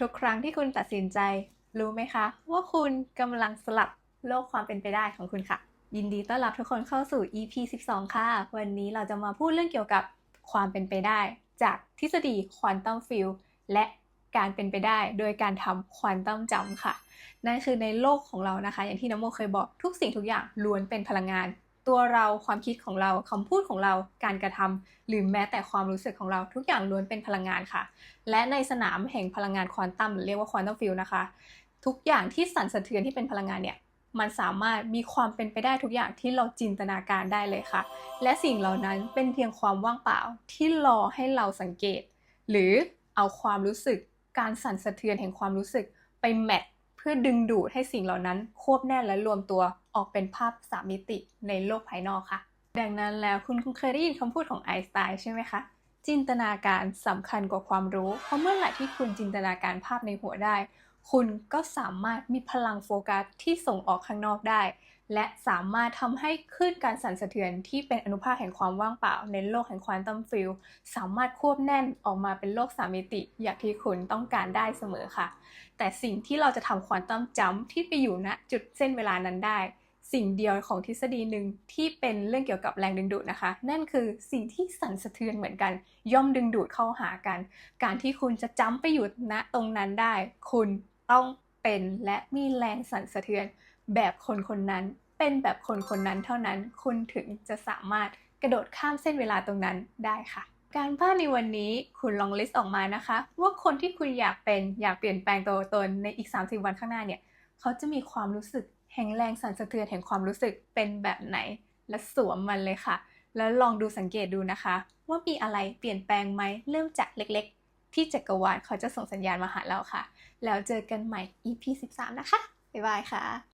ทุกครั้งที่คุณตัดสินใจ รู้ไหมคะ ว่าคุณกำลังสลับโลกความเป็นไปได้ของคุณค่ะ ยินดีต้อนรับทุกคนเข้าสู่ EP 12 ค่ะ วันนี้เราจะมาพูดเรื่องเกี่ยวกับความเป็นไปได้ จากทฤษฎีควอนตัมฟิลและการเป็นไปได้โดยการทำควอนตัมจัมค่ะ นั่นคือในโลกของเรานะคะ อย่างที่น้ำโมเคยบอกทุกสิ่งทุกอย่างล้วนเป็นพลังงาน ตัวเราความคิดของเราคำพูดของเราการกระทำหรือแม้แต่ความรู้สึกของเราทุกอย่างล้วนเป็นพลังงานค่ะ และในสนามแห่งพลังงานควอนตัมหรือเรียกว่าควอนตัมฟิลนะคะ ทุกอย่างที่สั่นสะเทือนที่เป็นพลังงานเนี่ยมันสามารถมีความเป็นไปได้ทุกอย่างที่เราจินตนาการได้เลยค่ะ และสิ่งเหล่านั้นเป็นเพียงความว่างเปล่าที่รอให้เราสังเกต หรือเอาความรู้สึกการสั่นสะเทือนแห่งความรู้สึกไปแมทเพื่อดึงดูดให้สิ่งเหล่านั้นควบแน่นและรวมตัว ออกเป็นภาพสามมิติในโลกภายนอกค่ะ ดังนั้นแล้วคุณคงเคยได้ยินคำพูดของไอน์สไตน์ใช่ไหมคะ จินตนาการสำคัญกว่าความรู้ เพราะเมื่อไหร่ที่คุณจินตนาการภาพในหัวได้ คุณก็สามารถมีพลังโฟกัสที่ส่งออกข้างนอกได้ และสามารถทำให้คลื่นการสั่นสะเทือนที่เป็นอนุภาคแห่งความว่างเปล่า ในโลกแห่งควอนตัมฟิลสามารถควบแน่นออกมาเป็นโลกสามมิติ อย่างที่คุณต้องการได้เสมอค่ะ แต่สิ่งที่เราจะทำควอนตัมจัมป์ที่ไปอยู่ณจุดเส้นเวลานั้นได้ สิ่งเดียวของทฤษฎีหนึ่งที่เป็นเรื่องเกี่ยวกับแรงดึงดูดนะคะ นั่นคือสิ่งที่สั่นสะเทือนเหมือนกัน ย่อมดึงดูดเข้าหากัน การที่คุณจะจ้ำไปอยู่ณตรงนั้นได้ คุณต้องเป็นและมีแรงสั่นสะเทือน แบบคนคนนั้น เป็นแบบคนคนนั้นเท่านั้น คุณถึงจะสามารถกระโดดข้ามเส้นเวลาตรงนั้นได้ค่ะ การบ้านในวันนี้คุณลองลิสต์ออกมานะคะ ว่าคนที่คุณอยากเป็นอยากเปลี่ยนแปลงตัวตนในอีก 30 วันข้างหน้าเนี่ยเขาจะมีความรู้สึก แห่งแรงสั่นสะเทือนแห่งความรู้สึกเป็นแบบไหน และสวมมันเลยค่ะ แล้วลองดูสังเกตดูนะคะ ว่ามีอะไรเปลี่ยนแปลงไหมเริ่มจากเล็กๆ ที่จักรวาลเขาจะส่งสัญญาณมาหาเราค่ะ แล้วเจอกันใหม่ EP 13 นะคะ บ๊ายบายค่ะ